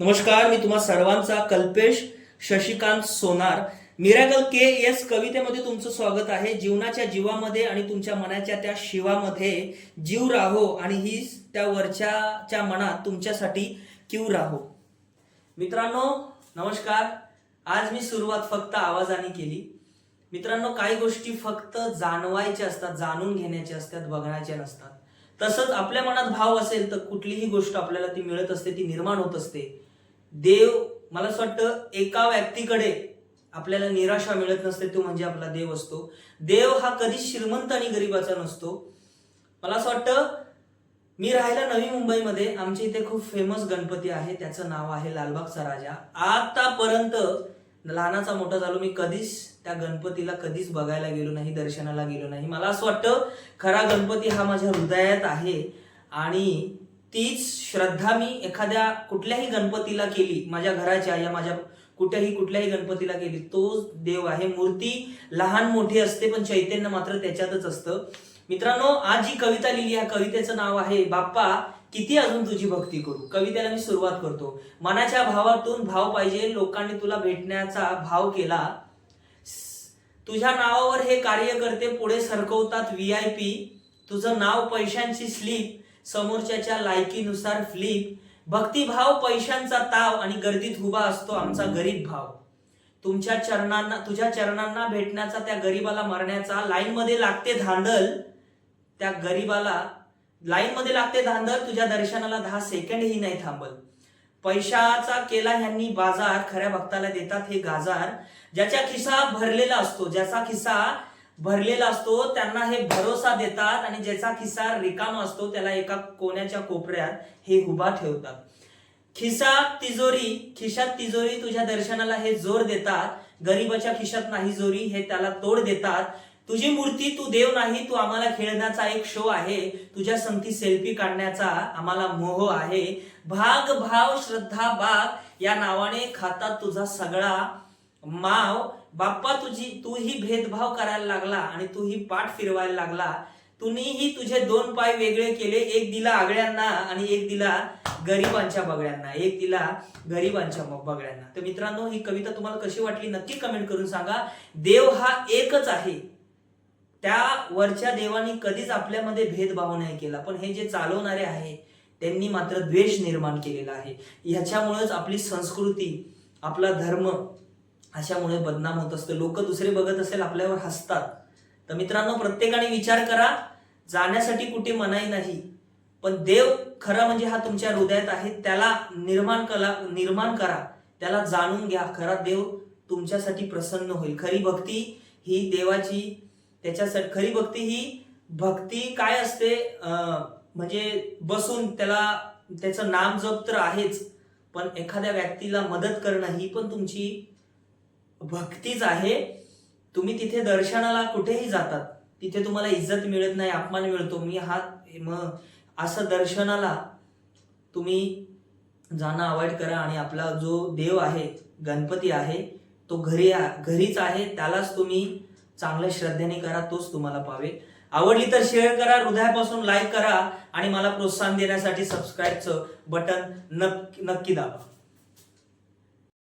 नमस्कार मी तुम्हा सर्वांचा Kalpesh Shashikant Sonar. Miracle K S कवितेमध्ये तुमचं स्वागत आहे. जीवनाच्या जीवामध्ये आणि तुमच्या मनाच्या त्या शिवामध्ये जीव राहो आणि ही त्या वरच्याच्या मनात तुमच्यासाठी क्यू राहो. मित्रांनो नमस्कार. आज मी सुरुवात फक्त आवाजाने केली. मित्रांनो काही गोष्टी फक्त जाणवायच्या असतात जाणून घेण्याच्या असतात बघण्याच्या नसतात. तसंच आपल्या मनात भाव असेल तर कुठलीही गोष्ट आपल्याला ती मिळत असते ती निर्माण होत असते. देव मला असं वाटतं एका व्यक्तीकडे आपल्याला निराशा मिळत नसते तो म्हणजे आपला देव असतो. देव हा कधीच श्रीमंत आणि गरिबाचा नसतो. मला असं वाटतं मी राहायला नवी मुंबईमध्ये आमच्या इथे खूप फेमस गणपती आहे त्याचं नाव आहे लालबागचा राजा. आतापर्यंत लहानाचा मोठा झालो मी कधीच त्या गणपतीला कधीच बघायला गेलो नाही दर्शनाला गेलो नाही. मला असं वाटतं खरा गणपती हा माझ्या हृदयात आहे. आणि तीच श्रद्धा मी एखाद्या कुठल्याही गणपतीला केली माझ्या घराच्या या माझ्या कुठेही कुठल्याही गणपतीला केली तो देव आहे. मूर्ती लहान मोठी असते पण चैतन्य मात्र त्याच्यातच असतं. मित्रांनो आज जी कविता लिहिली या कवितेचं नाव आहे बाप्पा किती अजून तुझी भक्ती करू? कवितेला मी सुरुवात करतो. मनाच्या भावातून भाव पाहिजे लोकांनी तुला भेटण्याचा भाव केला. तुझ्या नावावर हे कार्यकर्ते पुढे सरकवतात व्ही आय पी तुझं नाव पैशांची स्लीप समोरच्याच्या लायकीनुसार फ्लिप भक्तिभाव पैशांचा ताव आणि गर्दीत उभा असतो आमचा गरीब भाव. तुमच्या चरणांना तुझ्या चरणांना भेटण्याचा त्या गरीबाला मरण्याचा लाईनमध्ये लागते धांदल त्या गरीबाला लाईनमध्ये लागते धांदल तुझ्या दर्शनाला दहा सेकंडही नाही थांबल. पैशाचा केला ह्यांनी बाजार खऱ्या भक्ताला देतात हे गाजार ज्याच्या खिसा भरलेला असतो ज्याचा खिसा भरलेला असतो त्यांना हे भरोसा देतात आणि ज्याचा खिसा रिकामा असतो त्याला एका कोण्याच्या कोपऱ्यात हे उभा ठेवतात. खिसा तिजोरी खिशात तिजोरी तुझ्या दर्शनाला हे जोर देतात. गरीबाच्या खिशात नाही जोरी हे त्याला तोड देतात. तुझी मूर्ती तू देव नाही तू आम्हाला खेळण्याचा एक शो आहे. तुझ्या संगती सेल्फी काढण्याचा आम्हाला मोह आहे. भाग भाव श्रद्धा बाग या नावाने खातात तुझा सगळा माव. बाप्पा तुझी तूही भेदभाव करायला लागला आणि तूही पाठ फिरवायला लागला. तुम्हीही तुझे दोन पाय वेगळे केले एक दिला आगळ्यांना आणि एक दिला गरिबांच्या बगड्यांना एक दिला गरिबांच्या बगळ्यांना. बगड्यांना तर मित्रांनो ही कविता तुम्हाला कशी वाटली नक्की कमेंट करून सांगा. देव हा एकच आहे. त्या वरच्या देवानी कधीच आपल्यामध्ये भेदभाव नाही केला पण हे जे चालवणारे आहे त्यांनी मात्र द्वेष निर्माण केलेला आहे. ह्याच्यामुळेच आपली संस्कृती आपला धर्म अशामुळे बदनाम होत असते. लोक दुसरे बघत असेल आपल्यावर हसतात. तर मित्रांनो प्रत्येकाने विचार करा जाण्यासाठी कुठे मनाई नाही. पण देव खरा म्हणजे हा तुमच्या हृदयात आहे त्याला निर्माण कला निर्माण करा. त्याला जाणून घ्या खरा देव तुमच्यासाठी प्रसन्न होईल. खरी भक्ती ही देवाची त्याच्यासाठी खरी भक्ती ही भक्ती काय असते? म्हणजे बसून त्याला त्याचं नाम जप तर आहेच पण एखाद्या व्यक्तीला मदत करणं ही पण तुमची भक्तीच आहे. तुम्ही तिथे दर्शनाला कुठेही जातात. तिथे तुम्हाला इज्जत मिळत नाही अपमान मिळतो. मी हा मग असं दर्शनाला तुम्ही जाणं अवॉइड करा आणि आपला जो देव आहे गणपती आहे तो घरी घरीच आहे त्यालाच तुम्ही चांगल्या श्रद्धेने करा तोच तुम्हाला पावेल. आवडली तर शेअर करा हृदयापासून लाईक करा आणि मला प्रोत्साहन देण्यासाठी सबस्क्राईबचं बटन नक्की नक्की दाबा.